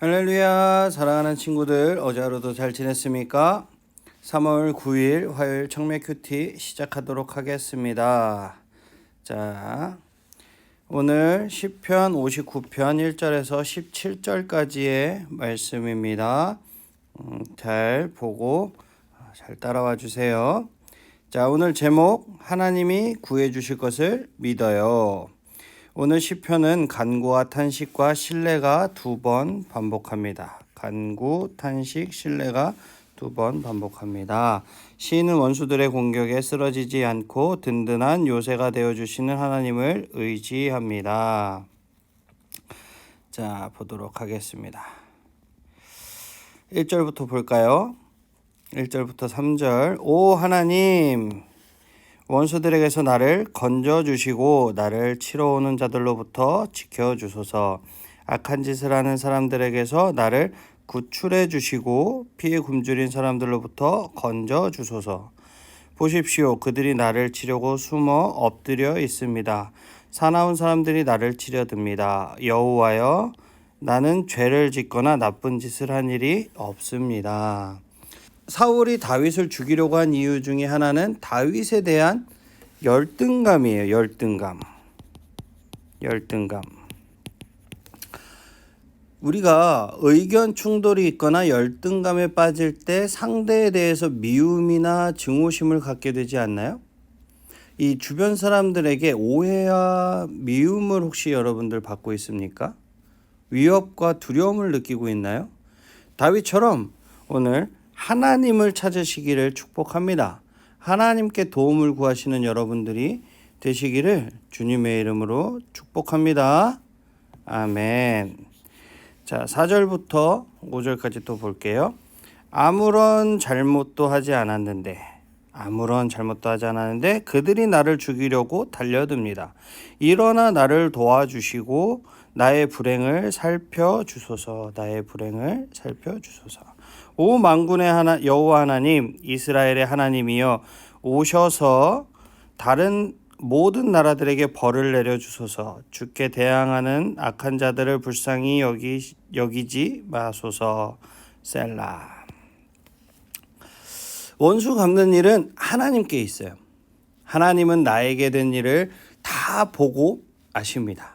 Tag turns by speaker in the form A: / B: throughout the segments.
A: 할렐루야 사랑하는 친구들 어제 하루도 잘 지냈습니까? 3월 9일 화요일 청매 큐티 시작하도록 하겠습니다. 자 오늘 10편 59편 1절에서 17절까지의 말씀입니다. 음, 잘 보고 잘 따라와 주세요. 자 오늘 제목 하나님이 구해 주실 것을 믿어요. 오늘 시편은 간구와 탄식과 신뢰가 두 번 반복합니다. 간구, 탄식, 신뢰가 두 번 반복합니다. 시인은 원수들의 공격에 쓰러지지 않고 든든한 요새가 되어 주시는 하나님을 의지합니다. 자, 보도록 하겠습니다. 1절부터 볼까요? 1절부터 3절. 오 하나님 원수들에게서 나를 건져 주시고 나를 치러 오는 자들로부터 지켜 주소서. 악한 짓을 하는 사람들에게서 나를 구출해 주시고 피해 굶주린 사람들로부터 건져 주소서. 보십시오. 그들이 나를 치려고 숨어 엎드려 있습니다. 사나운 사람들이 나를 치려듭니다. 여호와여 나는 죄를 짓거나 나쁜 짓을 한 일이 없습니다. 사울이 다윗을 죽이려고 한 이유 중에 하나는 다윗에 대한 열등감이에요. 열등감. 열등감. 우리가 의견 충돌이 있거나 열등감에 빠질 때 상대에 대해서 미움이나 증오심을 갖게 되지 않나요? 이 주변 사람들에게 오해와 미움을 혹시 여러분들 받고 있습니까? 위협과 두려움을 느끼고 있나요? 다윗처럼 오늘 하나님을 찾으시기를 축복합니다. 하나님께 도움을 구하시는 여러분들이 되시기를 주님의 이름으로 축복합니다. 아멘. 자, 4절부터 5절까지 또 볼게요. 아무런 잘못도 하지 않았는데 아무런 잘못도 하지 않았는데 그들이 나를 죽이려고 달려듭니다. 일어나 나를 도와주시고 나의 불행을 살펴 주소서. 나의 불행을 살펴 주소서. 오 만군의 하나 여호와 하나님 이스라엘의 하나님이여 오셔서 다른 모든 나라들에게 벌을 내려 주소서 주께 대항하는 악한 자들을 불쌍히 여기 여기지 마소서 셀라 원수 갚는 일은 하나님께 있어요. 하나님은 나에게 된 일을 다 보고 아십니다.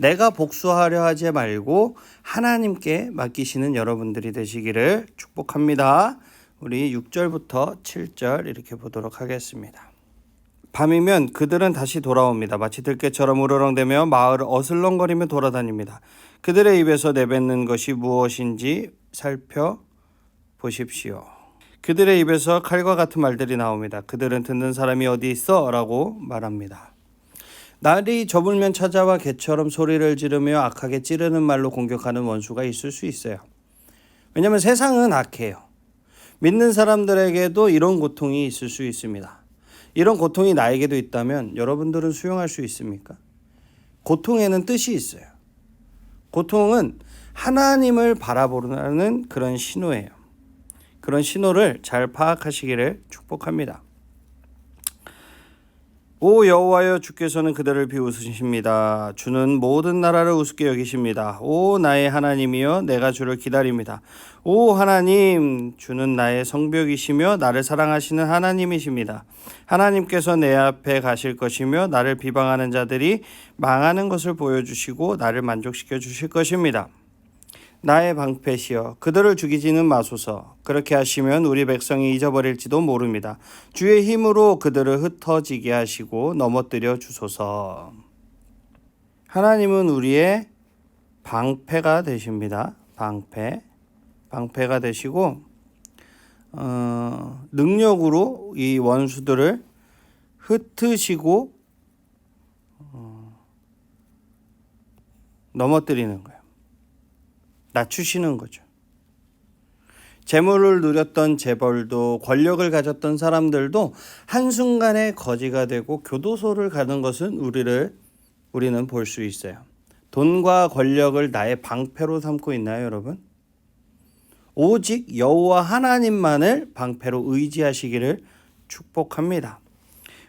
A: 내가 복수하려 하지 말고 하나님께 맡기시는 여러분들이 되시기를 축복합니다. 우리 6절부터 7절 이렇게 보도록 하겠습니다. 밤이면 그들은 다시 돌아옵니다. 마치 들깨처럼 우러렁대며 마을을 어슬렁거리며 돌아다닙니다. 그들의 입에서 내뱉는 것이 무엇인지 살펴 보십시오. 그들의 입에서 칼과 같은 말들이 나옵니다. 그들은 듣는 사람이 어디 있어? 라고 말합니다. 날이 저물면 찾아와 개처럼 소리를 지르며 악하게 찌르는 말로 공격하는 원수가 있을 수 있어요. 왜냐하면 세상은 악해요. 믿는 사람들에게도 이런 고통이 있을 수 있습니다. 이런 고통이 나에게도 있다면 여러분들은 수용할 수 있습니까? 고통에는 뜻이 있어요. 고통은 하나님을 바라보는 그런 신호예요. 그런 신호를 잘 파악하시기를 축복합니다. 오 여호와여 주께서는 그들을 비웃으십니다. 주는 모든 나라를 우습게 여기십니다. 오 나의 하나님이여 내가 주를 기다립니다. 오 하나님 주는 나의 성벽이시며 나를 사랑하시는 하나님이십니다. 하나님께서 내 앞에 가실 것이며 나를 비방하는 자들이 망하는 것을 보여주시고 나를 만족시켜 주실 것입니다. 나의 방패시여 그들을 죽이지는 마소서. 그렇게 하시면 우리 백성이 잊어버릴지도 모릅니다. 주의 힘으로 그들을 흩어지게 하시고 넘어뜨려 주소서. 하나님은 우리의 방패가 되십니다. 방패. 방패가 되시고 어, 능력으로 이 원수들을 흩으시고 어, 넘어뜨리는 거예요. 낮추시는 거죠. 재물을 누렸던 재벌도 권력을 가졌던 사람들도 한순간에 거지가 되고 교도소를 가는 것은 우리를 우리는 볼 수 있어요. 돈과 권력을 나의 방패로 삼고 있나요, 여러분? 오직 여호와 하나님만을 방패로 의지하시기를 축복합니다.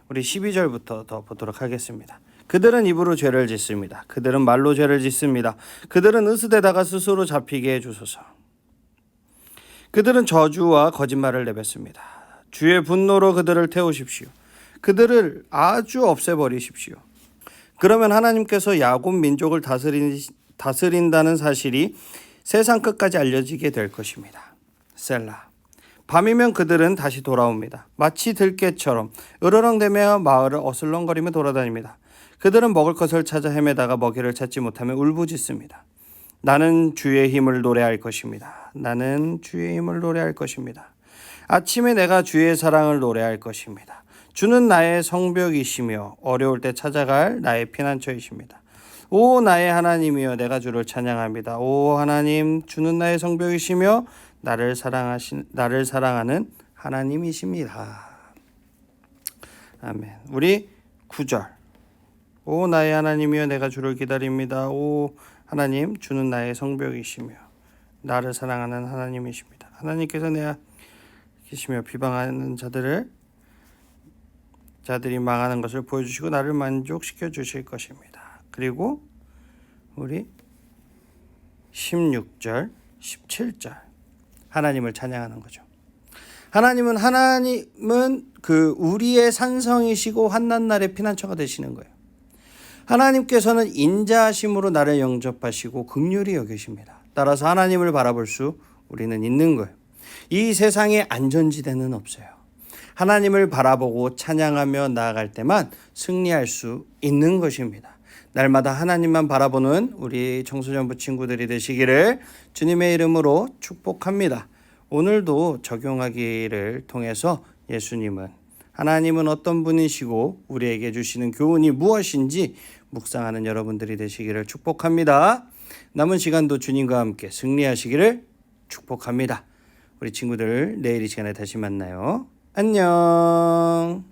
A: 우리 12절부터 더 보도록 하겠습니다. 그들은 입으로 죄를 짓습니다. 그들은 말로 죄를 짓습니다. 그들은 으스대다가 스스로 잡히게 해주소서. 그들은 저주와 거짓말을 내뱉습니다. 주의 분노로 그들을 태우십시오. 그들을 아주 없애버리십시오. 그러면 하나님께서 야곱 민족을 다스린, 다스린다는 사실이 세상 끝까지 알려지게 될 것입니다. 셀라. 밤이면 그들은 다시 돌아옵니다. 마치 들깨처럼 으르렁대며 마을을 어슬렁거리며 돌아다닙니다. 그들은 먹을 것을 찾아 헤매다가 먹이를 찾지 못하면 울부짖습니다. 나는 주의 힘을 노래할 것입니다. 나는 주의 힘을 노래할 것입니다. 아침에 내가 주의 사랑을 노래할 것입니다. 주는 나의 성벽이시며 어려울 때 찾아갈 나의 피난처이십니다. 오 나의 하나님이여 내가 주를 찬양합니다. 오 하나님 주는 나의 성벽이시며 나를 사랑하신 나를 사랑하는 하나님이십니다. 아멘. 우리 9절. 오 나의 하나님이여 내가 주를 기다립니다. 오 하나님 주는 나의 성벽이시며 나를 사랑하는 하나님이십니다. 하나님께서 내가 계시며 비방하는 자들을 자들이 망하는 것을 보여주시고 나를 만족시켜 주실 것입니다. 그리고 우리 16절, 17절 하나님을 찬양하는 거죠. 하나님은 하나님은 그 우리의 산성이시고 환난 날의 피난처가 되시는 거예요. 하나님께서는 인자하심으로 나를 영접하시고 극률이 여기십니다. 따라서 하나님을 바라볼 수 우리는 있는 거예요. 이 세상에 안전지대는 없어요. 하나님을 바라보고 찬양하며 나아갈 때만 승리할 수 있는 것입니다. 날마다 하나님만 바라보는 우리 청소년부 친구들이 되시기를 주님의 이름으로 축복합니다. 오늘도 적용하기를 통해서 예수님은 하나님은 어떤 분이시고 우리에게 주시는 교훈이 무엇인지 묵상하는 여러분들이 되시기를 축복합니다. 남은 시간도 주님과 함께 승리하시기를 축복합니다. 우리 친구들 내일 이 시간에 다시 만나요. 안녕.